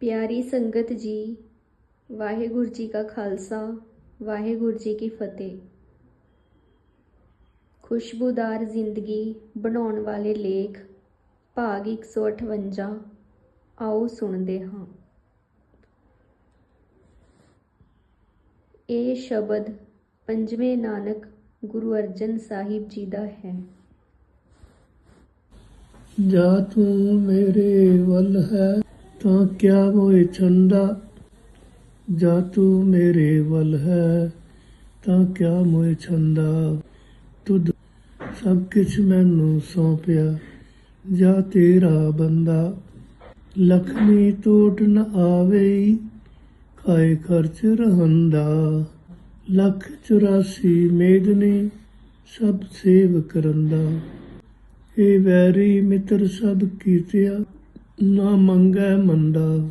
ਪਿਆਰੀ ਸੰਗਤ ਜੀ, ਵਾਹਿਗੁਰੂ ਜੀ ਕਾ ਖਾਲਸਾ, ਵਾਹਿਗੁਰੂ ਜੀ ਕੀ ਫਤਿਹ। ਖੁਸ਼ਬੂਦਾਰ ਜ਼ਿੰਦਗੀ ਬਣਾਉਣ ਵਾਲੇ ਲੇਖ, ਭਾਗ 158 ਆਓ ਸੁਣਦੇ ਹਾਂ। ਇਹ ਸ਼ਬਦ ਪੰਜਵੇਂ ਨਾਨਕ ਗੁਰੂ ਅਰਜਨ ਸਾਹਿਬ ਜੀ ਦਾ ਹੈ। ਜਾ ਤੂੰ ਮੇਰੇ ਵੱਲ ਹੈ। ਤਾਂ ਕਿਆ ਮੋਏ ਛੰਦਾ ਜਾ ਤੂੰ ਮੇਰੇ ਵੱਲ ਹੈ, ਤਾਂ ਕਿਆ ਮੋਏ ਛੰਦਾ ਤੁਧ ਸਭ ਕੁਛ ਮੈਨੂੰ ਸੌਂਪਿਆ, ਜਾ ਤੇਰਾ ਬੰਦਾ। ਲਖਮੀ ਟੋਟ ਨ ਆਵੇ ਖਾਏ ਖਰਚ ਰਹੰਦਾ। ਲੱਖ 84 ਮੇਦਨੀ ਸਭ ਸੇਵ ਕਰੰਦਾ ਇਹ ਵੈਰੀ ਮਿੱਤਰ ਸਭ ਕੀਤਿਆ ਨਾ ਮੰਗੈ ਮੰਦਾ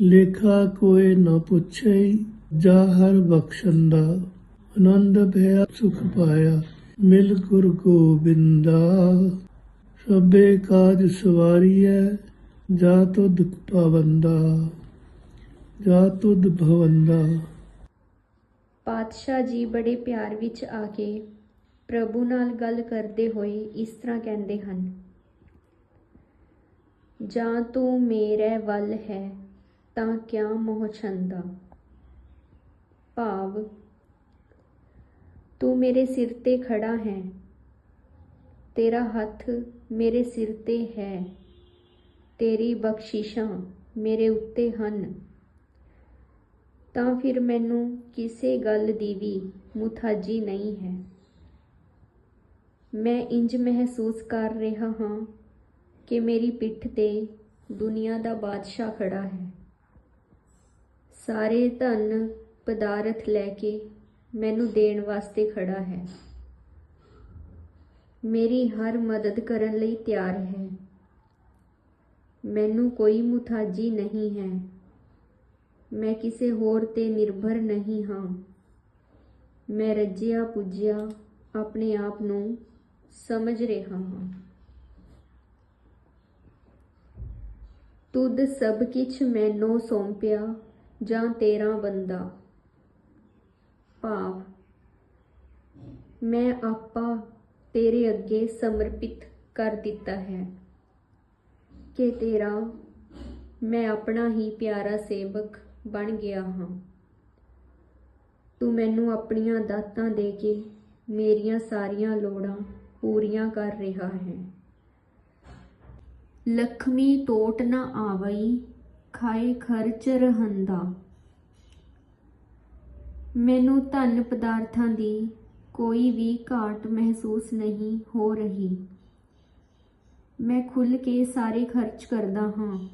ਲੇਖਾ ਕੋਏ ਨਾ ਪੁੱਛੈ, ਜਾ ਹਰ ਬਖਸ਼ੰਦਾ। ਆਨੰਦ ਭਇਆ, ਸੁਖ ਪਾਇਆ, ਮਿਲ ਗੁਰ ਗੋਬਿੰਦਾ ਸਭੇ ਕਾਜ ਸਵਾਰੀਐ, ਜਾ ਤੁਧ ਪਵੰਦਾ, ਜਾ ਤੁਧ ਭਵੰਦਾ। ਪਾਤਸ਼ਾਹ ਜੀ ਬੜੇ ਪਿਆਰ ਵਿੱਚ ਆ ਕੇ ਪ੍ਰਭੂ ਨਾਲ ਗੱਲ ਕਰਦੇ ਹੋਏ ਇਸ ਤਰ੍ਹਾਂ ਕਹਿੰਦੇ ਹਨ ਜਾਂ ਤੂੰ ਮੇਰੇ ਵੱਲ ਹੈ, ਤਾਂ ਕਿਆ ਮੋਹ ਛੰਦਾ? ਭਾਵ, ਤੂੰ ਮੇਰੇ ਸਿਰ ਤੇ ਖੜਾ ਹੈ, ਤੇਰਾ ਹੱਥ ਮੇਰੇ ਸਿਰ ਤੇ ਹੈ, ਤੇਰੀ ਬਖਸ਼ਿਸ਼ਾਂ ਮੇਰੇ ਉੱਤੇ ਹਨ। ਤਾਂ ਫਿਰ ਮੈਨੂੰ ਕਿਸੇ ਗੱਲ ਦੀ ਵੀ ਮੁਤਾਜੀ ਨਹੀਂ ਹੈ। ਮੈਂ ਇੰਜ ਮਹਿਸੂਸ ਕਰ ਰਿਹਾ ਹਾਂ ਕਿ ਮੇਰੀ ਪਿੱਠ ਤੇ ਦੁਨੀਆ ਦਾ ਬਾਦਸ਼ਾਹ ਖੜਾ ਹੈ। ਸਾਰੇ ਧਨ ਪਦਾਰਥ ਲੈ ਕੇ ਮੈਨੂੰ ਦੇਣ ਵਾਸਤੇ ਖੜਾ ਹੈ। ਮੇਰੀ ਹਰ ਮਦਦ ਕਰਨ ਲਈ ਤਿਆਰ ਹੈ। ਮੈਨੂੰ ਕੋਈ ਮੁਤਾਜੀ ਨਹੀਂ ਹੈ। ਮੈਂ ਕਿਸੇ ਹੋਰ ਤੇ ਨਿਰਭਰ ਨਹੀਂ ਹਾਂ। ਮੈਂ ਰੱਜਿਆ ਪੁੱਜਿਆ ਆਪਣੇ ਆਪ ਨੂੰ ਸਮਝ ਰਿਹਾ ਹਾਂ। ਤੁਧ ਸਭ ਕਿਛ ਮੈਨੂੰ ਸੌਂਪਿਆ ਜਾਂ ਤੇਰਾ ਬੰਦਾ। ਭਾਵ, ਮੈਂ ਆਪਾ ਤੇਰੇ ਅੱਗੇ ਸਮਰਪਿਤ ਕਰ ਦਿੱਤਾ ਹੈ। ਕਿ ਤੇਰਾ, ਮੈਂ ਆਪਣਾ ਹੀ ਪਿਆਰਾ ਸੇਵਕ ਬਣ ਗਿਆ ਹਾਂ। ਤੂੰ ਮੈਨੂੰ ਆਪਣੀਆਂ ਦਾਤਾਂ ਦੇ ਕੇ ਮੇਰੀਆਂ ਸਾਰੀਆਂ ਲੋੜਾਂ ਪੂਰੀਆਂ ਕਰ ਰਿਹਾ ਹੈ। ਲਖਮੀ ਟੋਟ ਨਾ ਆਵਈ, ਖਾਏ ਖਰਚ ਰਹੰਦਾ। ਮੈਨੂੰ ਧਨ ਪਦਾਰਥਾਂ ਦੀ ਕੋਈ ਵੀ ਘਾਟ ਮਹਿਸੂਸ ਨਹੀਂ ਹੋ ਰਹੀ। ਮੈਂ ਖੁੱਲ ਕੇ ਸਾਰੇ ਖਰਚ ਕਰਦਾ ਹਾਂ।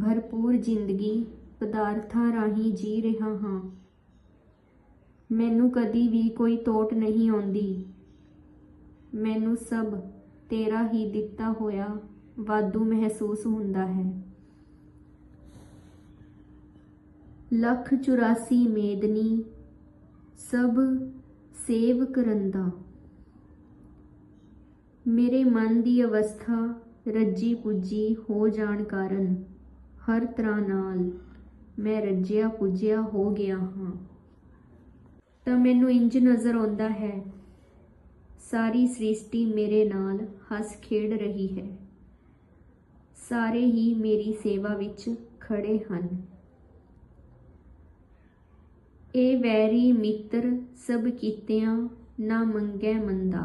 ਭਰਪੂਰ ਜ਼ਿੰਦਗੀ ਪਦਾਰਥਾਂ ਰਾਹੀਂ ਜੀ ਰਿਹਾ ਹਾਂ। ਮੈਨੂੰ ਕਦੀ ਵੀ ਕੋਈ ਤੋਟ ਨਹੀਂ ਆਉਂਦੀ। ਮੈਨੂੰ ਸਭ ਤੇਰਾ ਹੀ ਦਿੱਤਾ ਹੋਇਆ ਵਾਧੂ ਮਹਿਸੂਸ ਹੁੰਦਾ ਹੈ। ਲੱਖ 84 ਮੇਦਨੀ ਸਭ ਸੇਵ ਕਰੰਦਾ। ਮੇਰੇ ਮਨ ਦੀ ਅਵਸਥਾ ਰੱਜੀ ਪੁੱਜੀ ਹੋ ਜਾਣ ਕਾਰਨ ਹਰ ਤਰ੍ਹਾਂ ਨਾਲ ਮੈਂ ਰੱਜਿਆ ਪੁੱਜਿਆ ਹੋ ਗਿਆ ਹਾਂ। ਤਾਂ ਮੈਨੂੰ ਇੰਜ ਨਜ਼ਰ ਆਉਂਦਾ ਹੈ ਸਾਰੀ ਸ੍ਰਿਸ਼ਟੀ ਮੇਰੇ ਨਾਲ ਹੱਸ ਖੇਡ ਰਹੀ ਹੈ। ਸਾਰੇ ਹੀ ਮੇਰੀ ਸੇਵਾ ਵਿੱਚ ਖੜੇ ਹਨ। ਇਹ ਵੈਰੀ ਮਿੱਤਰ ਸਭ ਕੀਤਿਆਂ ਨਾ ਮੰਗੈ ਮੰਦਾ।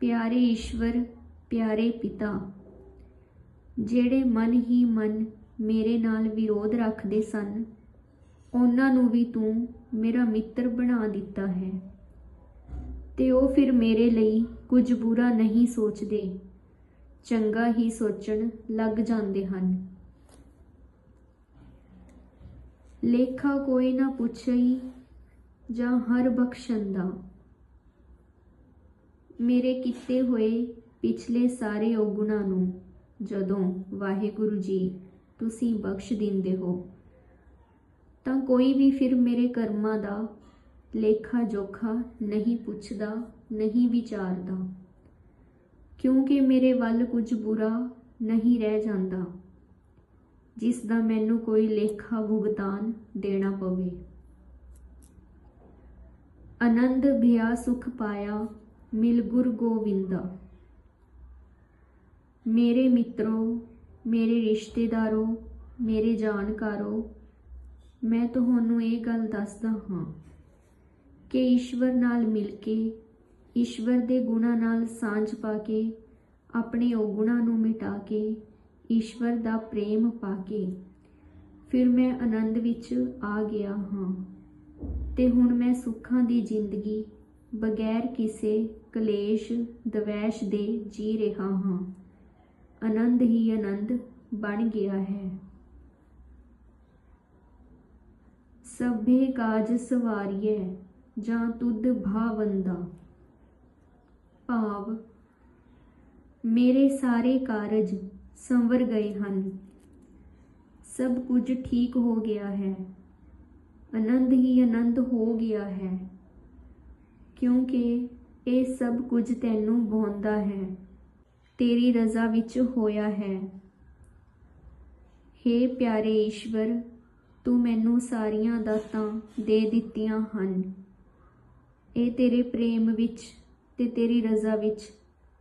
ਪਿਆਰੇ ਈਸ਼ਵਰ, ਪਿਆਰੇ ਪਿਤਾ, ਜਿਹੜੇ ਮਨ ਹੀ ਮਨ ਮੇਰੇ ਨਾਲ ਵਿਰੋਧ ਰੱਖਦੇ ਸਨ, ਉਹਨਾਂ ਨੂੰ ਵੀ ਤੂੰ ਮੇਰਾ ਮਿੱਤਰ ਬਣਾ ਦਿੱਤਾ ਹੈ। ਤੇ ਉਹ ਫਿਰ ਮੇਰੇ ਲਈ ਕੁਝ ਬੁਰਾ ਨਹੀਂ ਸੋਚਦੇ। ਚੰਗਾ ਹੀ ਸੋਚਣ ਲੱਗ ਜਾਂਦੇ ਹਨ। ਲੇਖਾ ਕੋਈ ਨਾ ਪੁੱਛਈ ਜਾਂ ਹਰ ਬਖਸ਼ੰਦਾ ਮੇਰੇ ਕੀਤੇ ਹੋਏ ਪਿਛਲੇ ਸਾਰੇ ਔਗੁਣਾਂ ਨੂੰ ਜਦੋਂ ਵਾਹਿਗੁਰੂ ਜੀ ਤੁਸੀਂ ਬਖਸ਼ ਦਿੰਦੇ ਹੋ, ਤਾਂ ਕੋਈ ਵੀ ਫਿਰ ਮੇਰੇ ਕਰਮਾਂ ਦਾ ਲੇਖਾ ਜੋਖਾ ਨਹੀਂ ਪੁੱਛਦਾ, ਨਹੀਂ ਵਿਚਾਰਦਾ। ਕਿਉਂਕਿ ਮੇਰੇ ਵੱਲ ਕੁਝ ਬੁਰਾ ਨਹੀਂ ਰਹਿ ਜਾਂਦਾ, ਜਿਸ ਦਾ ਮੈਨੂੰ ਕੋਈ ਲੇਖਾ ਭੁਗਤਾਨ ਦੇਣਾ ਪਵੇ। ਆਨੰਦ ਭਿਆ ਸੁਖ ਪਾਇਆ ਮਿਲ ਗੁਰ ਗੋਵਿੰਦਾ। ਮੇਰੇ ਮਿੱਤਰੋ, ਮੇਰੇ ਰਿਸ਼ਤੇਦਾਰੋ, ਮੇਰੇ ਜਾਣਕਾਰੋ, ਮੈਂ ਤੁਹਾਨੂੰ ਇਹ ਗੱਲ ਦੱਸਦਾ ਹਾਂ। ਕਿ ਈਸ਼ਵਰ ਨਾਲ ਮਿਲ ਕੇ, ਈਸ਼ਵਰ ਦੇ ਗੁਣਾਂ ਨਾਲ ਸਾਂਝ ਪਾ ਕੇ, ਆਪਣੇ ਔਗੁਣਾਂ ਨੂੰ ਮਿਟਾ ਕੇ, ਈਸ਼ਵਰ ਦਾ ਪ੍ਰੇਮ ਪਾ ਕੇ, ਫਿਰ ਮੈਂ ਆਨੰਦ ਵਿੱਚ ਆ ਗਿਆ ਹਾਂ। ਤੇ ਹੁਣ ਮੈਂ ਸੁੱਖਾਂ ਦੀ ਜ਼ਿੰਦਗੀ ਬਗੈਰ ਕਿਸੇ ਕਲੇਸ਼, ਦਵੈਸ਼ ਦੇ ਜੀ ਰਿਹਾ ਹਾਂ। ਆਨੰਦ ਹੀ ਆਨੰਦ ਬਣ ਗਿਆ ਹੈ। ਸਭੇ ਕਾਜ ਸਵਾਰੀਐ ਜਾਂ ਤੁਧ ਭਾਵੰਦਾ ਭਾਵ, ਮੇਰੇ ਸਾਰੇ ਕਾਰਜ ਸੰਵਰ ਗਏ ਹਨ। ਸਭ ਕੁਝ ਠੀਕ ਹੋ ਗਿਆ ਹੈ। ਆਨੰਦ ਹੀ ਆਨੰਦ ਹੋ ਗਿਆ ਹੈ। ਕਿਉਂਕਿ ਇਹ ਸਭ ਕੁਝ ਤੈਨੂੰ ਭਾਉਂਦਾ ਹੈ। ਤੇਰੀ ਰਜ਼ਾ ਵਿੱਚ ਹੋਇਆ ਹੈ। हे ਪਿਆਰੇ ਈਸ਼ਵਰ, ਤੂੰ ਮੈਨੂੰ ਸਾਰੀਆਂ ਦਾਤਾਂ ਦੇ ਦਿੱਤੀਆਂ ਹਨ। ਇਹ ਤੇਰੇ ਪ੍ਰੇਮ ਵਿੱਚ ਤੇ ਤੇਰੀ ਰਜ਼ਾ ਵਿੱਚ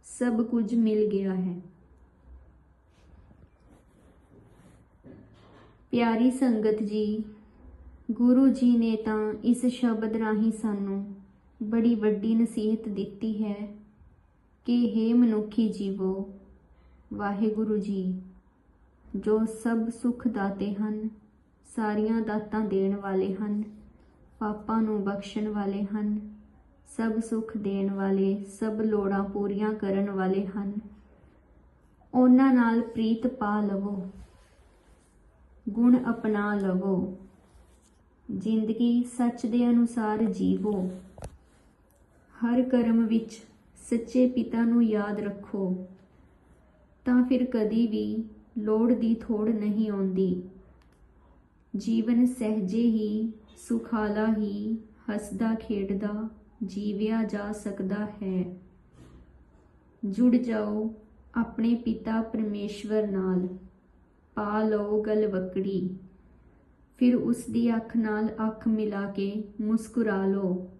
ਸਭ ਕੁਝ ਮਿਲ ਗਿਆ ਹੈ। ਪਿਆਰੀ ਸੰਗਤ ਜੀ, ਗੁਰੂ ਜੀ ਨੇ ਤਾਂ ਇਸ ਸ਼ਬਦ ਰਾਹੀਂ ਸਾਨੂੰ ਬੜੀ ਵੱਡੀ ਨਸੀਹਤ ਦਿੱਤੀ ਹੈ ਕਿ हे ਮਨੁੱਖੀ ਜੀਵੋ, ਵਾਹਿਗੁਰੂ ਜੀ, ਜੋ ਸਭ ਸੁਖ ਦਾਤੇ ਹਨ, ਸਾਰੀਆਂ ਦਾਤਾਂ ਦੇਣ ਵਾਲੇ ਹਨ, ਪਾਪਾਂ ਨੂੰ ਬਖਸ਼ਣ ਵਾਲੇ ਹਨ ਸਭ ਸੁਖ ਦੇਣ ਵਾਲੇ, ਸਭ ਲੋੜਾਂ ਪੂਰੀਆਂ ਕਰਨ ਵਾਲੇ ਹਨ। ਉਹਨਾਂ ਨਾਲ ਪ੍ਰੀਤ ਪਾ ਲਵੋ, ਗੁਣ ਅਪਣਾ ਲਵੋ। ਜ਼ਿੰਦਗੀ ਸੱਚ ਦੇ ਅਨੁਸਾਰ ਜੀਵੋ। ਹਰ ਕਰਮ ਵਿੱਚ ਸੱਚੇ ਪਿਤਾ ਨੂੰ ਯਾਦ ਰੱਖੋ। ਤਾਂ ਫਿਰ ਕਦੀ ਵੀ ਲੋੜ ਦੀ ਥੋੜ ਨਹੀਂ ਆਉਂਦੀ। ਜੀਵਨ ਸਹਿਜੇ ਹੀ, ਸੁਖਾਲਾ ਹੀ, ਹੱਸਦਾ ਖੇਡਦਾ ਜੀਵਿਆ ਜਾ ਸਕਦਾ ਹੈ। ਜੁੜ ਜਾਓ ਆਪਣੇ ਪਿਤਾ ਪਰਮੇਸ਼ਵਰ ਨਾਲ। ਪਾ ਲਓ ਗਲਵਕੜੀ ਫਿਰ ਉਸ ਦੀ ਅੱਖ ਨਾਲ ਅੱਖ ਮਿਲਾ ਕੇ ਮੁਸਕਰਾ ਲਓ।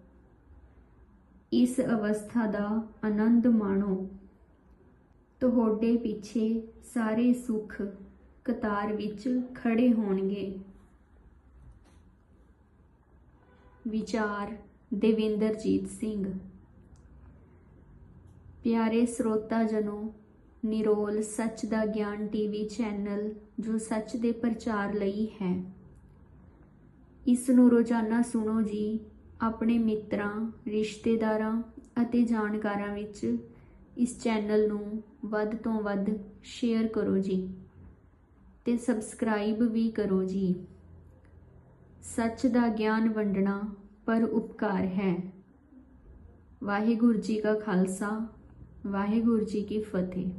ਇਸ ਅਵਸਥਾ ਦਾ ਆਨੰਦ ਮਾਣੋ। ਤੁਹਾਡੇ ਪਿੱਛੇ ਸਾਰੇ ਸੁੱਖ ਕਤਾਰ ਵਿੱਚ ਖੜੇ ਹੋਣਗੇ। ਵਿਚਾਰ ਦੇਵਿੰਦਰਜੀਤ ਸਿੰਘ। ਪਿਆਰੇ ਸਰੋਤਾ ਜਨੋ, ਨਿਰੋਲ ਸੱਚ ਦਾ ਗਿਆਨ ਟੀਵੀ ਚੈਨਲ ਜੋ ਸੱਚ ਦੇ ਪ੍ਰਚਾਰ ਲਈ ਹੈ। ਇਸ ਨੂੰ ਰੋਜ਼ਾਨਾ ਸੁਣੋ ਜੀ, ਆਪਣੇ ਮਿੱਤਰਾਂ, ਰਿਸ਼ਤੇਦਾਰਾਂ ਅਤੇ ਜਾਣਕਾਰਾਂ ਵਿੱਚ ਇਸ ਚੈਨਲ ਨੂੰ ਵੱਧ ਤੋਂ ਵੱਧ ਸ਼ੇਅਰ ਕਰੋ ਜੀ ਤੇ ਸਬਸਕ੍ਰਾਈਬ ਵੀ ਕਰੋ ਜੀ। ਸੱਚ ਦਾ ਗਿਆਨ ਵੰਡਣਾ ਪਰ ਉਪਕਾਰ ਹੈ। ਵਾਹਿਗੁਰੂ ਜੀ ਕਾ ਖਾਲਸਾ ਵਾਹਿਗੁਰੂ ਜੀ ਕੀ ਫਤਿਹ।